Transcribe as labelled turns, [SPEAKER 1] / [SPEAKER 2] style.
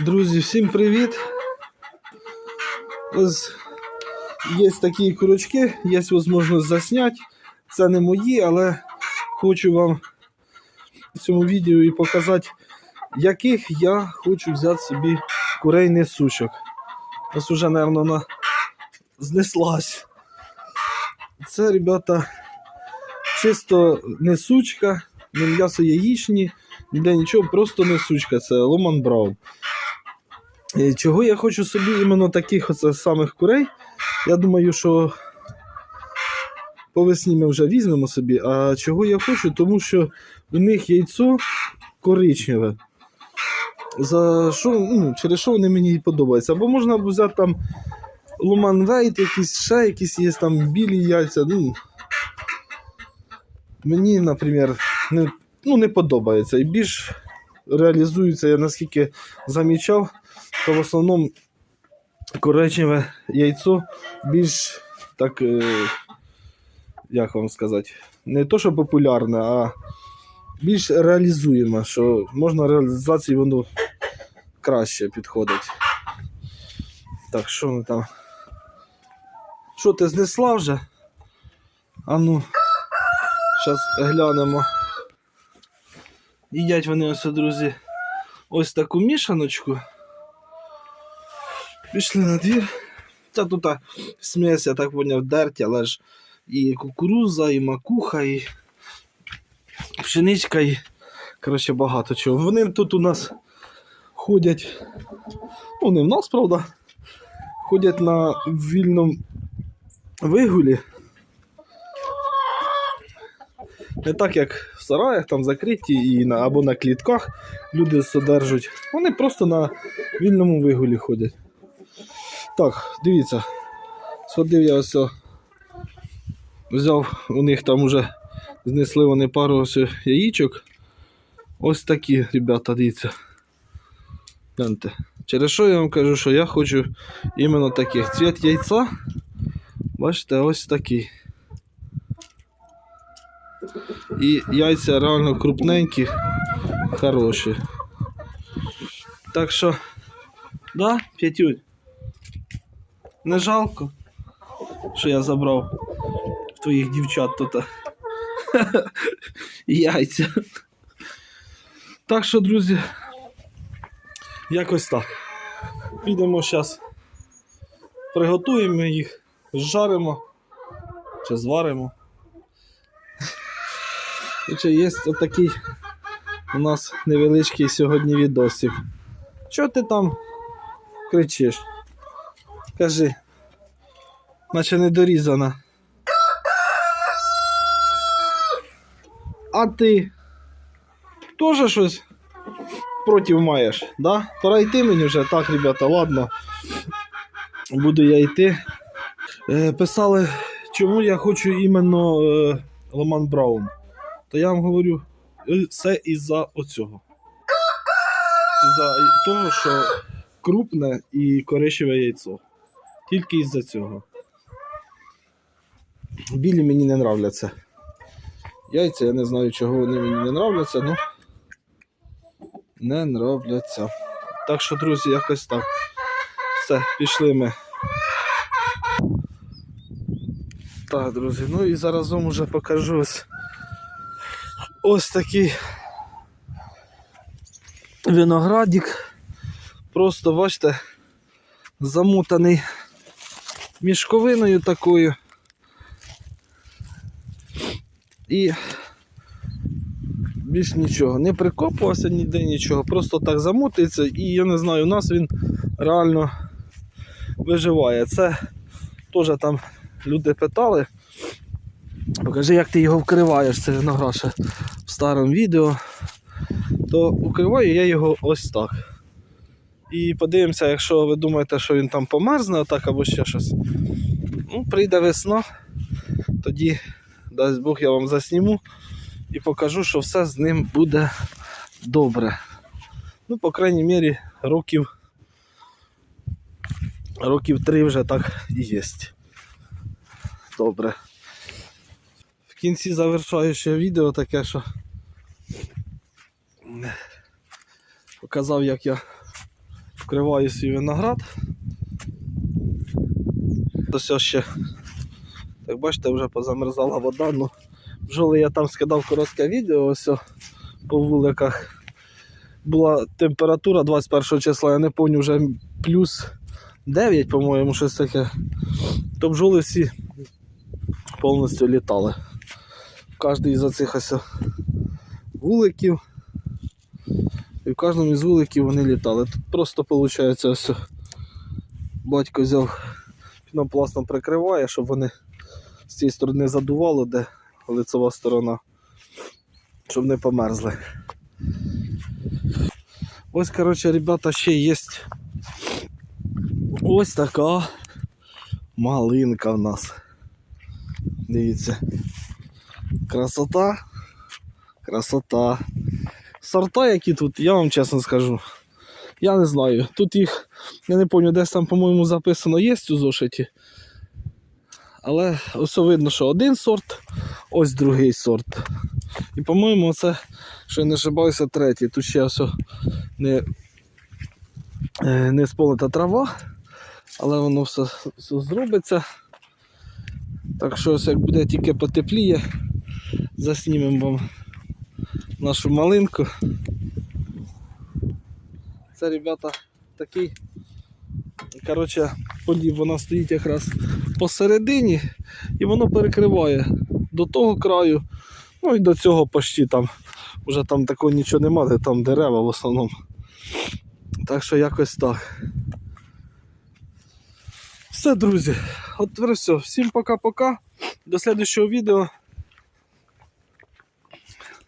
[SPEAKER 1] Друзі, всім привіт! Ось є такі курочки, є можливість засняти. Це не мої, але хочу вам в цьому відео і показати, яких я хочу взяти собі курей несучок. Ось уже, мабуть, вона знеслась. Це, ребята, чисто несучка, не м'ясо яєчні, ніде нічого, просто несучка. Це Ломан Браун. Е, Чого я хочу собі іменно таких оце самих курей? Я думаю, що по весні ми вже візьмемо собі. А чого я хочу? Тому що у них яйцо коричневе. За що, ну, через що вони мені подобаються. Або можна взяти там Луман Вейт, якісь ще якісь є там білі яйця. Ну, мені, наприклад, не, ну, не подобається. І більш реалізується, я наскільки замічав, то в основному коричневе яйцо більш так, е, як вам сказати, не то, що популярне, а більш реалізуємо, що можна реалізації воно краще підходить. Так, що ми там? Що ти знесла вже? А ну, зараз глянемо. Їдять вони ось, друзі, ось таку мішаночку. Пішли на двір. Це тут смесь, я так поняв, дерть, але ж і кукуруза, і макуха, і пшеничка, і коротше багато чого. Вони тут у нас ходять. Ну, не в нас, правда. Ходять на вільному вигулі. Не так, як в сараях, там закриті і на, або на клітках люди содержать. Вони просто на вільному вигулі ходять. Так, дивіться. Сходив я ось. Взяв у них там вже знесли вони пару ось яїчок. Ось такі, ребята, дивіться. Гляньте. Через що я вам кажу, що я хочу іменно таких. Цвіт яйця. Бачите, ось такий. І яйця реально крупненькі, хороші. Так що, да, П'ятюнь? Не жалко, що я забрав твоїх дівчат тут. Яйця. Так що, друзі, якось так. Підемо зараз, приготуємо їх, зжаримо чи зваримо. Є отакий у нас невеличкий сьогодні відосик. Чого ти там кричиш? Кажи, наче не дорізана. А ти теж щось проти маєш, да? Пора йти мені вже. Так, ребята, ладно. Буду я йти. Е, писали, чому я хочу іменно е, Ломан Браун. То я вам говорю, все із-за оцього. Із-за того, що крупне і коричневе яйцо. Тільки із-за цього. Білі мені не нравляться. Яйця, я не знаю, чого вони мені не нравляться, ну не нравляться. Так що, друзі, якось так. Все, пішли ми. Так, друзі, ну і заразом уже покажу ось, ось такий виноградик. Просто бачите, замотаний мішковиною такою. І більш нічого. Не прикопувався ніде нічого, просто так замотується і я не знаю, у нас він реально виживає. Це теж там люди питали. Покажи, як ти його вкриваєш, це виноград ще в старому відео. То укриваю я його ось так. І подивимося, якщо ви думаєте, що він там померзне отак або ще щось. Ну, прийде весна, тоді, дасть Бог, я вам засніму і покажу, що все з ним буде добре. Ну, по крайній мірі, років років три вже так і є. Добре. В кінці завершаю ще відео таке, що показав, як я вкриваю свій виноград. Ось ще, як бачите, вже позамерзала вода. Ну, бджоли я там скидав коротке відео ось по вуликах. Була температура 21 числа, я не пам'ятаю, вже плюс 9, по-моєму, щось таке. То бджоли всі повністю літали. Кожний із оцих ось вуликів. І в кожному із вуликів вони літали. Тут просто виходить, ось батько взяв пінопластом прикриває, щоб вони з цієї сторони задувало, де лицева сторона, щоб не померзли. Ось, коротше, ребята, ще є ось така малинка в нас. Дивіться. Красота. Красота. Сорта, які тут, я вам чесно скажу. Я не знаю. Тут їх, я не пам'ятаю, десь там, по-моєму, записано є у зошиті. Але ось видно, що один сорт, ось другий сорт. І, по-моєму, це, що я не ошибаюся, третій. Тут ще ось не, е, не сполита трава, але воно все, все зробиться. Так що, ось як буде тільки потепліє, заснімемо вам нашу малинку. Це, ребята, такий. Коротше, полів вона стоїть якраз посередині і воно перекриває до того краю, ну і до цього почти там. Вже там такого нічого немає, там дерева в основному. Так що якось так. Все, друзі. От все. Всім пока-пока. До слідчого відео.